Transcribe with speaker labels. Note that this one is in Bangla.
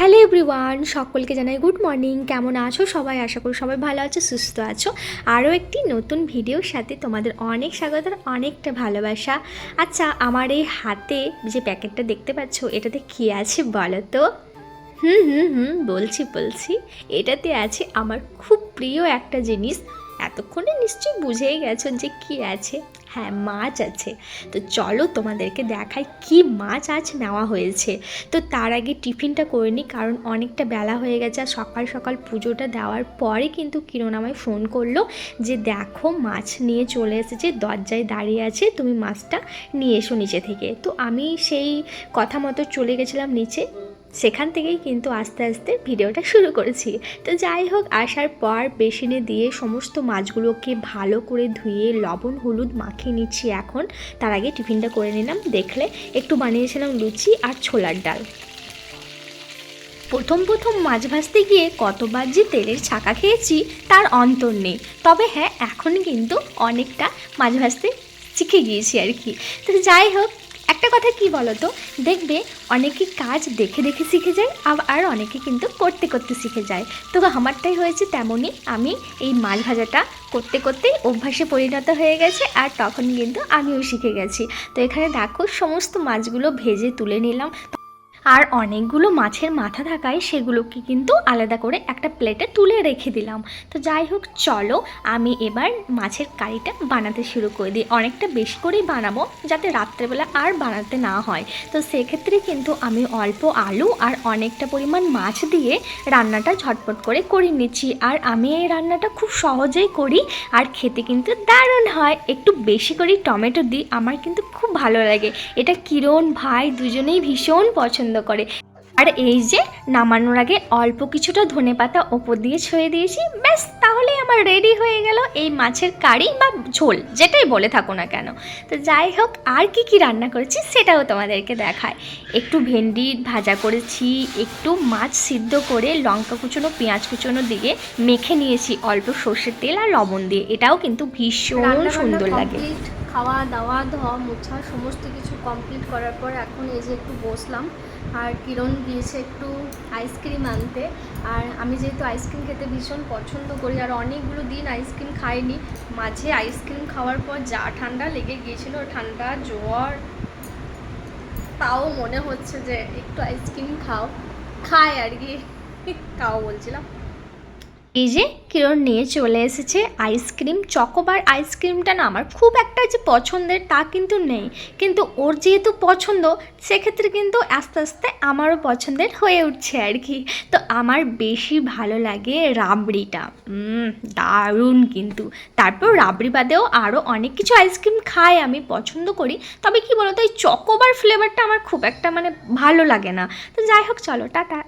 Speaker 1: হ্যালো এভরিওয়ান, সকলকে জানাই গুড মর্নিং। কেমন আছো সবাই? আশা করি সবাই ভালো আছো, সুস্থ আছো। আরও একটি নতুন ভিডিওর সাথে তোমাদের অনেক স্বাগত আর অনেকটা ভালোবাসা। আচ্ছা আমার এই হাতে যে প্যাকেটটা দেখতে পাচ্ছ, এটাতে কী আছে বলো তো? হুম হুম হুম, বলছি বলছি। এটাতে আছে আমার খুব প্রিয় একটা জিনিস। এতক্ষণে নিশ্চয়ই বুঝেই গেছো যে কী আছে। হ্যাঁ মাছ আছে। তো চলো তোমাদেরকে দেখাই কি মাছ আজ নেওয়া হয়েছে। তো তার আগে টিফিনটা করে নিই, কারণ অনেকটা বেলা হয়ে গেছে আর সকাল সকাল পুজোটা দেওয়ার পরে কিন্তু কিরণ আমায় ফোন করল যে, দেখো মাছ নিয়ে চলে এসেছে, দরজায় দাঁড়িয়ে আছে, তুমি মাছটা নিয়ে এসো নিচে থেকে। তো আমি সেই কথা মতো চলে গেছিলাম নিচে। সেখান থেকেই কিন্তু আস্তে আস্তে ভিডিওটা শুরু করেছি। তো যাই হোক, আসার পর বেসিনে দিয়ে সমস্ত মাছগুলোকে ভালো করে ধুয়ে লবণ, হলুদ মাখিয়ে নিচ্ছি এখন। তার আগে টিফিনটা করে নিলাম, দেখলে একটু বানিয়েছিলাম লুচি আর ছোলার ডাল। প্রথম প্রথম মাছ ভাজতে গিয়ে কতবার যে তেলের ছাকা খেয়েছি, তার অন্তর নেই। তবে হ্যাঁ এখন কিন্তু অনেকটা মাছ ভাজতে শিখে গিয়েছি আর কি। তো যাই হোক একটা কথা কি বলো তো দেখবে অনেকে কাজ দেখে দেখে শিখে যায় আর অনেকে কিন্তু করতে করতে শিখে যায়। তো আমারটাই হয়েছে তেমনই আমি এই মাছ ভাজাটা করতে করতেই অভ্যাসে পরিণত হয়ে গেছে, আর তখন কিন্তু আমিও শিখে গেছি। তো এখানে দেখো সমস্ত মাছগুলো ভেজে তুলে নিলাম। আর অনেকগুলো মাছের মাথা থাকায় সেগুলোকে কিন্তু আলাদা করে একটা প্লেটে তুলে রেখে দিলাম। তো যাই হোক, চলো আমি এবার মাছের কারিটা বানাতে শুরু করে দিই। অনেকটা বেশি করেই বানাবো, যাতে রাত্রেবেলা আর বানাতে না হয়। তো সেক্ষেত্রে কিন্তু আমি অল্প আলু আর অনেকটা পরিমাণ মাছ দিয়ে রান্নাটা ঝটপট করে করে নিচ্ছি। আর আমি এই রান্নাটা খুব সহজেই করি আর খেতে কিন্তু দারুণ হয়। একটু বেশি করেই টমেটো দিই আমার কিন্তু খুব ভালো লাগে। এটা কিরণ ভাই দুজনেই ভীষণ পছন্দ করে। আর এই যে নামানোর আগে অল্প কিছুটা ধনে পাতা ওপর দিয়ে ছড়িয়ে দিয়েছি, ব্যাস। আমার রেডি হয়ে গেল এই মাছের কারি বা ঝোল যেটাই বলে থাকো না কেন। তো যাই হোক আর কি কি রান্না করেছি সেটাও তোমাদেরকে দেখায় একটু ভেন্ডি ভাজা করেছি একটু মাছ সিদ্ধ করে লঙ্কা কুচোনো পেঁয়াজ কুচোনো দিয়ে মেখে নিয়েছি অল্প সর্ষের তেল আর লবণ দিয়ে। এটাও কিন্তু ভীষণ সুন্দর লাগে।
Speaker 2: খাওয়া দাওয়া, ধোয়া মোছা সমস্ত কিছু কমপ্লিট করার পর এখন এই যে একটু বসলাম। আর কিরণ গিয়েছে একটু আইসক্রিম আনতে। আর আমি যেহেতু আইসক্রিম খেতে ভীষণ পছন্দ করি, আর অনেকগুলো দিন আইসক্রিম খাইনি, মাঝে আইসক্রিম খাওয়ার পর যা ঠান্ডা লেগে গিয়েছিল, ঠান্ডা, জ্বর, তাও মনে হচ্ছে যে একটু আইসক্রিম খাও। খায় আর কি তাও বলছিলাম।
Speaker 1: এই যে কিরণ নিয়ে চলে এসেছে আইসক্রিম চকোবার আইসক্রিমটা না আমার খুব একটা যে পছন্দের তা কিন্তু নেই। কিন্তু ওর যেহেতু পছন্দ, সেক্ষেত্রে কিন্তু আস্তে আস্তে আমারও পছন্দের হয়ে উঠছে আর কি। তো আমার বেশি ভালো লাগে রাবড়িটা। দারুণ কিন্তু। তারপর রাবড়ি বাদেও আরও অনেক কিছু আইসক্রিম খাই আমি, পছন্দ করি। তবে কি বলতো, এই চকোবার ফ্লেভারটা আমার খুব একটা মানে ভালো লাগে না। তো যাই হোক, চলো, টাটা।